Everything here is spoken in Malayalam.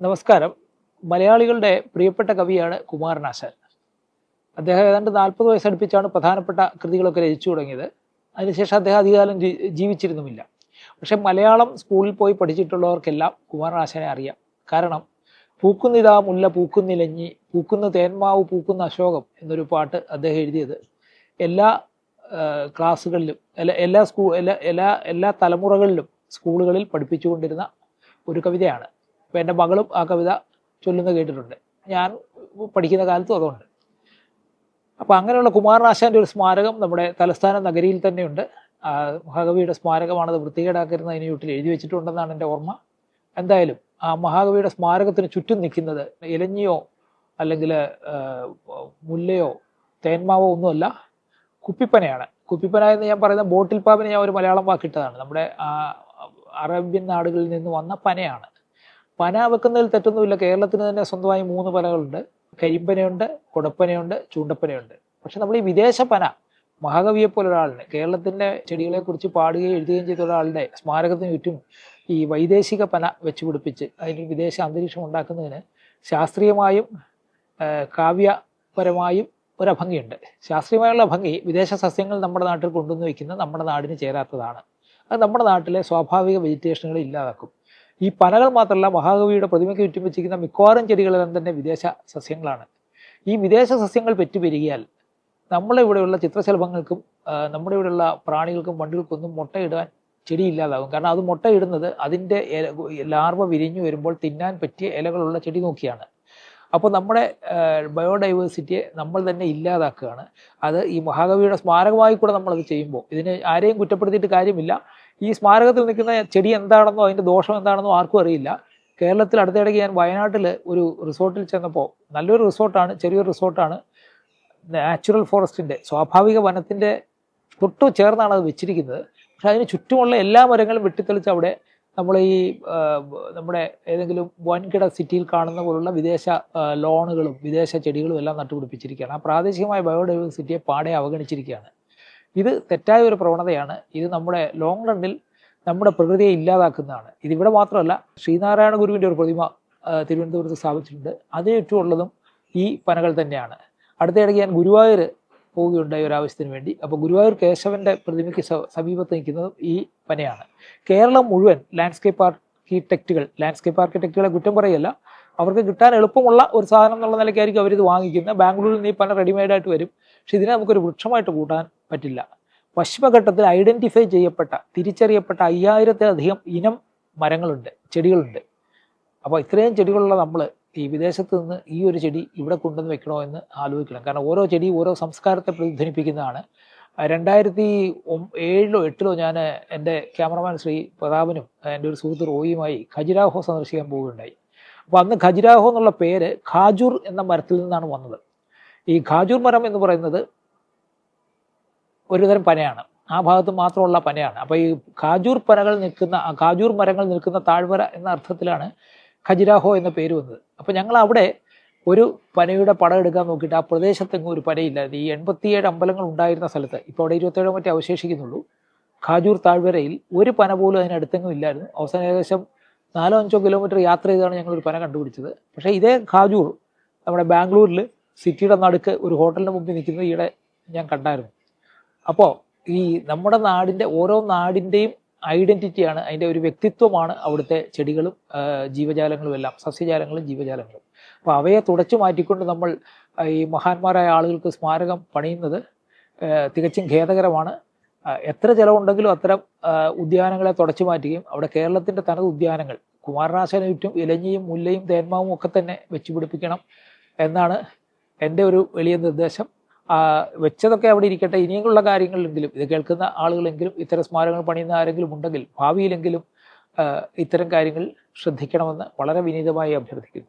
നമസ്കാരം. മലയാളികളുടെ പ്രിയപ്പെട്ട കവിയാണ് കുമാരനാശാൻ. അദ്ദേഹം ഏതാണ്ട് നാൽപ്പത് വയസ്സടുപ്പിച്ചാണ് പ്രധാനപ്പെട്ട കൃതികളൊക്കെ രചിച്ചു തുടങ്ങിയത്. അതിനുശേഷം അദ്ദേഹം അധികകാലം ജീവിച്ചിരുന്നുമില്ല. പക്ഷെ മലയാളം സ്കൂളിൽ പോയി പഠിച്ചിട്ടുള്ളവർക്കെല്ലാം കുമാരനാശാനെ അറിയാം. കാരണം പൂക്കുന്നിതാ മുല്ല പൂക്കുന്നിലഞ്ഞി പൂക്കുന്ന തേന്മാവ് പൂക്കുന്ന അശോകം എന്നൊരു പാട്ട് അദ്ദേഹം എഴുതിയത് എല്ലാ ക്ലാസ്സുകളിലും എല്ലാ എല്ലാ സ്കൂ എല്ലാ എല്ലാ എല്ലാ തലമുറകളിലും സ്കൂളുകളിൽ പഠിപ്പിച്ചുകൊണ്ടിരുന്ന ഒരു കവിതയാണ്. അപ്പോൾ എന്റെ മകളും ആ കവിത ചൊല്ലുന്ന കേട്ടിട്ടുണ്ട്. ഞാൻ പഠിക്കുന്ന കാലത്തും അതുകൊണ്ട് അപ്പോൾ അങ്ങനെയുള്ള കുമാരനാശാന്റെ ഒരു സ്മാരകം നമ്മുടെ തലസ്ഥാന നഗരിയിൽ തന്നെയുണ്ട്. മഹാകവിയുടെ സ്മാരകമാണത് വൃത്തികേടാക്കരുന്ന അതിന് വീട്ടിൽ എഴുതി വെച്ചിട്ടുണ്ടെന്നാണ് എന്റെ ഓർമ്മ. എന്തായാലും ആ മഹാകവിയുടെ സ്മാരകത്തിന് ചുറ്റും നിൽക്കുന്നത് ഇലഞ്ഞിയോ അല്ലെങ്കിൽ മുല്ലയോ തേന്മാവോ ഒന്നുമല്ല കുപ്പിപ്പനയാണ്. കുപ്പിപ്പന എന്ന് ഞാൻ പറയുന്ന ബോട്ടിൽ പാമ്പിന് ഞാൻ ഒരു മലയാളം വാക്കിട്ടതാണ്. നമ്മുടെ അറേബ്യൻ നാടുകളിൽ നിന്ന് വന്ന പനയാണ്. പന വെക്കുന്നതിൽ തെറ്റൊന്നുമില്ല. കേരളത്തിന് തന്നെ സ്വന്തമായി മൂന്ന് പനകളുണ്ട്. കരിമ്പനയുണ്ട് കുടപ്പനയുണ്ട് ചൂണ്ടപ്പനയുണ്ട്. പക്ഷെ നമ്മൾ ഈ വിദേശ പന മഹാകവിയെ പോലെ ഒരാളിന് കേരളത്തിന്റെ ചെടികളെ കുറിച്ച് പാടുകയും എഴുതുകയും ചെയ്ത ഒരാളുടെ സ്മാരകത്തിന് ചുറ്റും ഈ വൈദേശിക പന വെച്ച് പിടിപ്പിച്ച് അതിന് വിദേശ അന്തരീക്ഷം ഉണ്ടാക്കുന്നതിന് ശാസ്ത്രീയമായും കാവ്യപരമായും ഒരു അഭംഗിയുണ്ട്. ശാസ്ത്രീയമായുള്ള ഭംഗി വിദേശ സസ്യങ്ങൾ നമ്മുടെ നാട്ടിൽ കൊണ്ടുവന്ന് വയ്ക്കുന്ന നമ്മുടെ നാടിന് ചേരാത്തതാണ്. അത് നമ്മുടെ നാട്ടിലെ സ്വാഭാവിക വെജിറ്റേഷനുകളെ ഇല്ലാതാക്കും. ഈ പനകൾ മാത്രമല്ല മഹാകവിയുടെ പ്രതിമയ്ക്ക് ചുറ്റും വെച്ചിരിക്കുന്ന മിക്കവാറും ചെടികളെല്ലാം തന്നെ വിദേശ സസ്യങ്ങളാണ്. ഈ വിദേശ സസ്യങ്ങൾ പെറ്റുപെരുകിയാൽ നമ്മളെ ഇവിടെയുള്ള ചിത്രശലഭങ്ങൾക്കും നമ്മുടെ ഇവിടെയുള്ള പ്രാണികൾക്കും വണ്ടികൾക്കൊന്നും മുട്ടയിടാൻ ചെടി ഇല്ലാതാകും. കാരണം അത് മുട്ടയിടുന്നത് അതിന്റെ ലാർവ വിരിഞ്ഞു വരുമ്പോൾ തിന്നാൻ പറ്റിയ ഇലകളുള്ള ചെടി നോക്കിയാണ്. അപ്പോൾ നമ്മുടെ ബയോഡൈവേഴ്സിറ്റിയെ നമ്മൾ തന്നെ ഇല്ലാതാക്കുകയാണ്. അത് ഈ മഹാകവിയുടെ സ്മാരകമായി കൂടെ നമ്മളത് ചെയ്യുമ്പോൾ ഇതിന് ആരെയും കുറ്റപ്പെടുത്തിയിട്ട് കാര്യമില്ല. ഈ സ്മാരകത്തിൽ നിൽക്കുന്ന ചെടി എന്താണെന്നോ അതിന്റെ ദോഷം എന്താണെന്നോ ആർക്കും അറിയില്ല. കേരളത്തിൽ അടുത്തിടയ്ക്ക് ഞാൻ വയനാട്ടിൽ ഒരു റിസോർട്ടിൽ ചെന്നപ്പോൾ നല്ലൊരു റിസോർട്ടാണ് ചെറിയൊരു റിസോർട്ടാണ് നാച്ചുറൽ ഫോറസ്റ്റിന്റെ സ്വാഭാവിക വനത്തിന്റെ തൊട്ടു ചേർന്നാണ് അത് വെച്ചിരിക്കുന്നത്. പക്ഷേ അതിന് ചുറ്റുമുള്ള എല്ലാ മരങ്ങളും വെട്ടിത്തെളിച്ച് അവിടെ നമ്മൾ ഈ നമ്മുടെ ഏതെങ്കിലും വൻകിട സിറ്റിയിൽ കാണുന്ന പോലുള്ള വിദേശ ലോണുകളും വിദേശ ചെടികളും എല്ലാം നട്ടുപിടിപ്പിച്ചിരിക്കുകയാണ്. ആ പ്രാദേശികമായ ബയോഡൈവേഴ്സിറ്റിയെ പാടെ അവഗണിച്ചിരിക്കുകയാണ്. ഇത് തെറ്റായ ഒരു പ്രവണതയാണ്. ഇത് നമ്മുടെ ലോങ് റണ്ണിൽ നമ്മുടെ പ്രകൃതിയെ ഇല്ലാതാക്കുന്നതാണ്. ഇതിവിടെ മാത്രമല്ല ശ്രീനാരായണ ഗുരുവിന്റെ ഒരു പ്രതിമ തിരുവനന്തപുരത്ത് സ്ഥാപിച്ചിട്ടുണ്ട്. അതിന് ചുറ്റുമുള്ളതും ഈ പനകൾ തന്നെയാണ്. അടുത്തിടയ്ക്ക് ഞാൻ ഗുരുവായൂർ പോവുകയുണ്ടായി ഒരു ആവശ്യത്തിന് വേണ്ടി. അപ്പോൾ ഗുരുവായൂർ കേശവന്റെ പ്രതിമയ്ക്ക് സമീപത്ത് നിൽക്കുന്നതും ഈ പനയാണ്. കേരളം മുഴുവൻ ലാൻഡ്സ്കേപ്പ് ആർക്കിടെക്റ്റുകൾ ലാൻഡ്സ്കേപ്പ് ആർക്കിടെക്റ്റുകളെ കുറ്റം പറയല്ല അവർക്ക് കിട്ടാൻ എളുപ്പമുള്ള ഒരു സാധനം എന്നുള്ള നിലയ്ക്കായിരിക്കും അവരിത് വാങ്ങിക്കുന്നത്. ബാംഗ്ലൂരിൽ നിന്ന് ഈ പന റെഡിമെയ്ഡായിട്ട് വരും. പക്ഷെ ഇതിനെ നമുക്കൊരു വൃക്ഷമായിട്ട് കൂട്ടാൻ പറ്റില്ല. പശ്ചിമഘട്ടത്തിൽ ഐഡന്റിഫൈ ചെയ്യപ്പെട്ട തിരിച്ചറിയപ്പെട്ട അയ്യായിരത്തിലധികം ഇനം മരങ്ങളുണ്ട് ചെടികളുണ്ട്. അപ്പോൾ ഇത്രയും ചെടികളുള്ള നമ്മൾ ഈ വിദേശത്ത് നിന്ന് ഈ ഒരു ചെടി ഇവിടെ കൊണ്ടുവന്ന് വെക്കണോ എന്ന് ആലോചിക്കണം. കാരണം ഓരോ ചെടി ഓരോ സംസ്കാരത്തെ പ്രതിധ്വനിപ്പിക്കുന്നതാണ്. രണ്ടായിരത്തി ഏഴിലോ എട്ടിലോ ഞാൻ എന്റെ ക്യാമറമാൻ ശ്രീ പ്രതാപനും എന്റെ ഒരു സുഹൃത്ത് റോയിയുമായി ഖജുരാഹോ സന്ദർശിക്കാൻ പോവുകയുണ്ടായി. അപ്പോൾ അന്ന് ഖജുരാഹോ എന്നുള്ള പേര് ഖാജൂർ എന്ന മരത്തിൽ നിന്നാണ് വന്നത്. ഈ ഖാജൂർ മരം എന്ന് പറയുന്നത് ഒരുതരം പനയാണ്. ആ ഭാഗത്ത് മാത്രമുള്ള പനയാണ്. അപ്പോൾ ഈ ഖാജൂർ പനകൾ നിൽക്കുന്ന ഖാജൂർ മരങ്ങൾ നിൽക്കുന്ന താഴ്വര എന്ന അർത്ഥത്തിലാണ് ഖജുരാഹോ എന്ന പേര് വന്നത്. അപ്പോൾ ഞങ്ങൾ അവിടെ ഒരു പനയുടെ പടം എടുക്കാൻ നോക്കിയിട്ട് ആ പ്രദേശത്തെങ്ങും ഒരു പനയില്ലായിരുന്നു. ഈ എൺപത്തിയേഴ് അമ്പലങ്ങൾ ഉണ്ടായിരുന്ന സ്ഥലത്ത് ഇപ്പോൾ അവിടെ ഇരുപത്തേഴോ മറ്റേ അവശേഷിക്കുന്നുള്ളൂ ഖാജൂർ താഴ്വരയിൽ ഒരു പന പോലും അതിനടുത്തെങ്ങും ഇല്ലായിരുന്നു. അവസാനം ഏകദേശം നാലോ അഞ്ചോ കിലോമീറ്റർ യാത്ര ചെയ്താണ് ഞങ്ങൾ ഒരു പന കണ്ടുപിടിച്ചത്. പക്ഷേ ഇതേ ഖാജൂർ നമ്മുടെ ബാംഗ്ലൂരിൽ സിറ്റിയുടെ നടുക്ക് ഒരു ഹോട്ടലിന് മുമ്പിൽ നിൽക്കുന്നത് ഈയിടെ ഞാൻ കണ്ടായിരുന്നു. അപ്പോൾ ഈ നമ്മുടെ നാടിന്റെ ഓരോ നാടിന്റെയും ഐഡന്റിറ്റിയാണ് അതിന്റെ ഒരു വ്യക്തിത്വമാണ് അവിടുത്തെ ചെടികളും ജീവജാലങ്ങളും എല്ലാം സസ്യജാലങ്ങളും ജീവജാലങ്ങളും. അപ്പോൾ അവയെ തുടച്ചു മാറ്റിക്കൊണ്ട് നമ്മൾ ഈ മഹാന്മാരായ ആളുകൾക്ക് സ്മാരകം പണിയുന്നത് തികച്ചും ഖേദകരമാണ്. എത്ര ചിലവുണ്ടെങ്കിലും അത്തരം ഉദ്യാനങ്ങളെ തുടച്ചു മാറ്റുകയും അവിടെ കേരളത്തിന്റെ തനത് ഉദ്യാനങ്ങൾ കുമാരനാശാന് ചുറ്റും ഇലഞ്ഞിയും മുല്ലയും തേന്മാവും ഒക്കെ തന്നെ വെച്ച് പിടിപ്പിക്കണം എന്നാണ് എന്റെ ഒരു വലിയ നിർദ്ദേശം. വെച്ചതൊക്കെ അവിടെ ഇരിക്കട്ടെ. ഇനിയുള്ള കാര്യങ്ങളിലെങ്കിലും ഇത് കേൾക്കുന്ന ആളുകളെങ്കിലും ഇത്തരം സ്മാരകങ്ങൾ പണിയുന്ന ആരെങ്കിലും ഉണ്ടെങ്കിൽ ഭാവിയിലെങ്കിലും ഇത്തരം കാര്യങ്ങൾ ശ്രദ്ധിക്കണമെന്ന് വളരെ വിനീതമായി അഭ്യർത്ഥിക്കുന്നു.